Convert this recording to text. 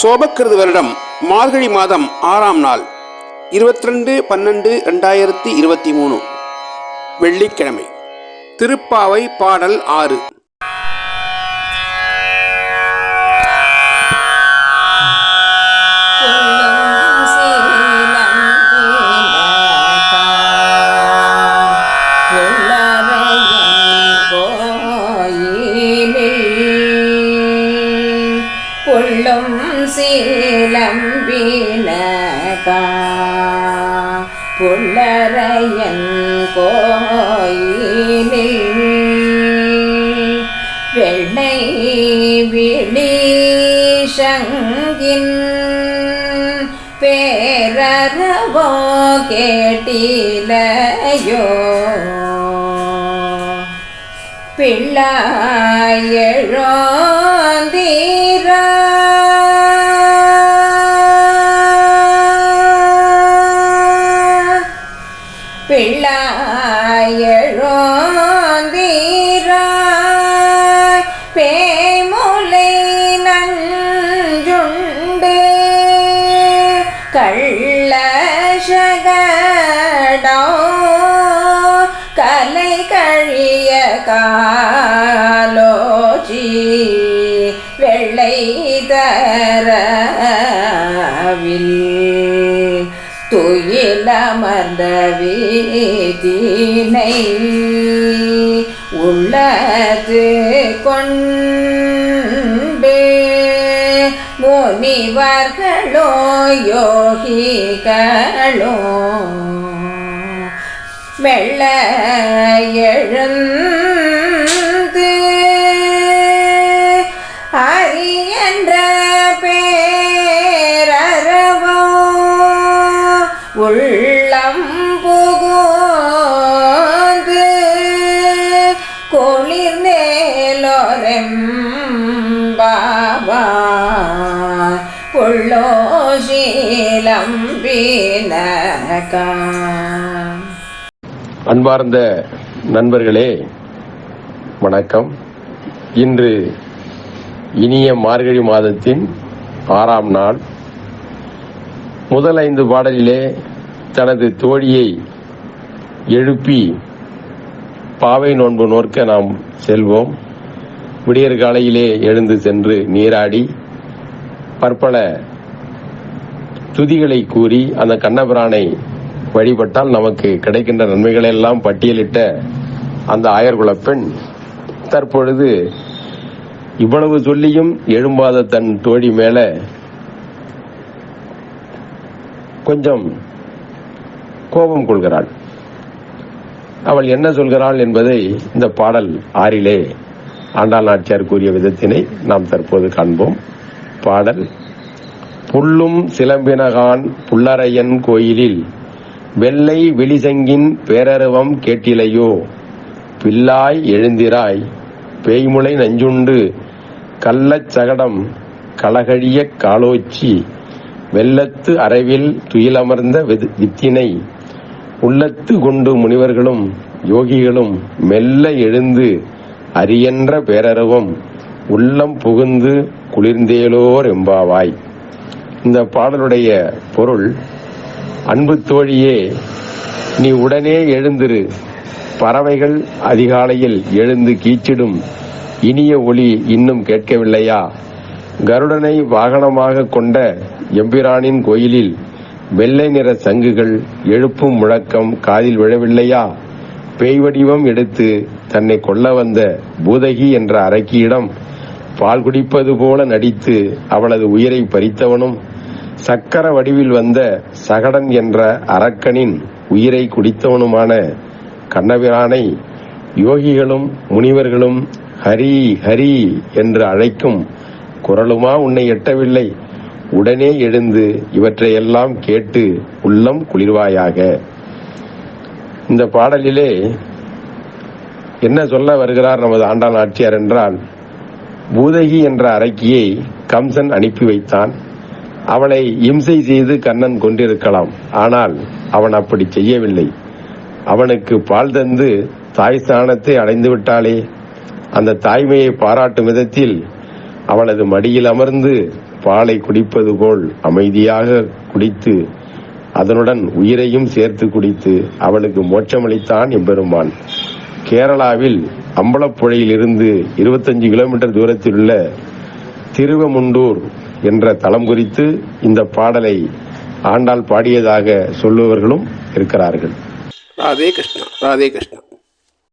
சோபக்கிருது வருடம் மார்கழி மாதம் ஆறாம் நாள் இருபத்தி ரெண்டு பன்னெண்டு ரெண்டாயிரத்தி இருபத்தி மூணு. வெள்ளிக்கிழமை. திருப்பாவை பாடல் ஆறு. புல்லும் புல்லரையன் கோயிலில் வெள்ளை விழி சங்கின் பேரறவோ கேட்டிலையோ. பிள்ளாயழோ தீரா கள்ளஷகடோ கலை கழிய காலோச்சி வெள்ளை தரவில் துயிலமர்ந்த வீதினை உள்ளது கொண்டே முனிவர்களோ யோகிகளோ மெல்ல எழுந்து அரியன்ற பேரவோ உள்ளம் புகுந்து குளிர்ந்தேலோரெம்பாவா உள்ளோ சீலம் அன்பார்ந்த நண்பர்களே வணக்கம். இன்று இனிய மார்கழி மாதத்தின் ஆறாம் நாள். முதல் ஐந்து பாடலிலே தனது தோழியை எழுப்பி பாவை நோன்பு நோக்க நாம் செல்வோம். விடியற் காலையிலே எழுந்து சென்று நீராடி பற்பல துதிகளை கூறி அந்த கண்ணபிரானை வழிபட்டால் நமக்கு கிடைக்கின்ற நன்மைகளை எல்லாம் பட்டியலிட்ட அந்த ஆயர்குல பெண் தற்பொழுது இவ்வளவு சொல்லியும் எழும்பாத தன் தோழி மேல கொஞ்சம் கோபம் கொள்கிறாள். அவள் என்ன சொல்கிறாள் என்பதை இந்த பாடல் ஆறிலே ஆண்டாள் நாச்சியார் கூறிய விதத்தினை நாம் தற்போது காண்போம். பாடல் புல்லும் சிலம்பினகான் புல்லரையன் கோயிலில் வெள்ளை விழிசங்கின் பேரருவம் கேட்டிலையோ? பில்லாய் எழுந்திராய் பேய்முளை நஞ்சுண்டு கள்ளச் சகடம் களகழிய காலோச்சி வெள்ளத்து அறைவில் துயிலமர்ந்த வித்- வித்தினை உள்ளத்து கொண்டு முனிவர்களும் யோகிகளும் மெல்ல எழுந்து அரியன்ற பேரருவம் உள்ளம் புகுந்து குளிர்ந்தேலோர் எம்பாவாய். இந்த பாடலுடைய பொருள் அன்பு தோழியே நீ உடனே எழுந்திரு. பறவைகள் அதிகாலையில் எழுந்து கீச்சிடும். இனிய ஒளி இன்னும் கேட்கவில்லையா? கருடனை வாகனமாக கொண்ட எம்பிரானின் கோயிலில் வெள்ளை நிற சங்குகள் எழுப்பும் முழக்கம் காதில் விழவில்லையா? பேய் வடிவம் எடுத்து தன்னை கொல்ல வந்த பூதகி என்ற அரக்கியிடம் பால் குடிப்பது போல நடித்து அவளது உயிரை பறித்தவனும் சக்கர வடிவில் வந்த சகடன் என்ற அரக்கனின் உயிரை குடித்தவனுமான கண்ணபிரானை யோகிகளும் முனிவர்களும் ஹரி ஹரி என்று அழைக்கும் குரலுமா உன்னை எட்டவில்லை. உடனே எழுந்து இவற்றையெல்லாம் கேட்டு உள்ளம் குளிர்வாயாக. இந்த பாடலிலே என்ன சொல்ல வருகிறார் நமது ஆண்டாள் ஆட்சியார் என்றால் பூதகி என்ற அரக்கியை கம்சன் அனுப்பி வைத்தான். அவளை இம்சை செய்து கண்ணன் கொண்டிருக்கலாம். ஆனால் அவன் அப்படி செய்யவில்லை. அவனுக்கு பால் தந்து தாய் ஸ்தானத்தை அடைந்து விட்டாளே. அந்த தாய்மையை பாராட்டும் விதத்தில் அவளது மடியில் அமர்ந்து பாலை குடிப்பது போல் அமைதியாக குடித்து அதனுடன் உயிரையும் சேர்த்து குடித்து அவளுக்கு மோட்சமளித்தான் எம்பெருமான். கேரளாவில் அம்பலப்புழையிலிருந்து இருபத்தஞ்சு கிலோமீட்டர் தூரத்தில் உள்ள திருவமுண்டூர் என்ற தலம் குறித்து இந்த பாடலை ஆண்டாள் பாடியதாக சொல்லுவவர்களும் இருக்கிறார்கள். ராதே கிருஷ்ணா ராதே கிருஷ்ணா.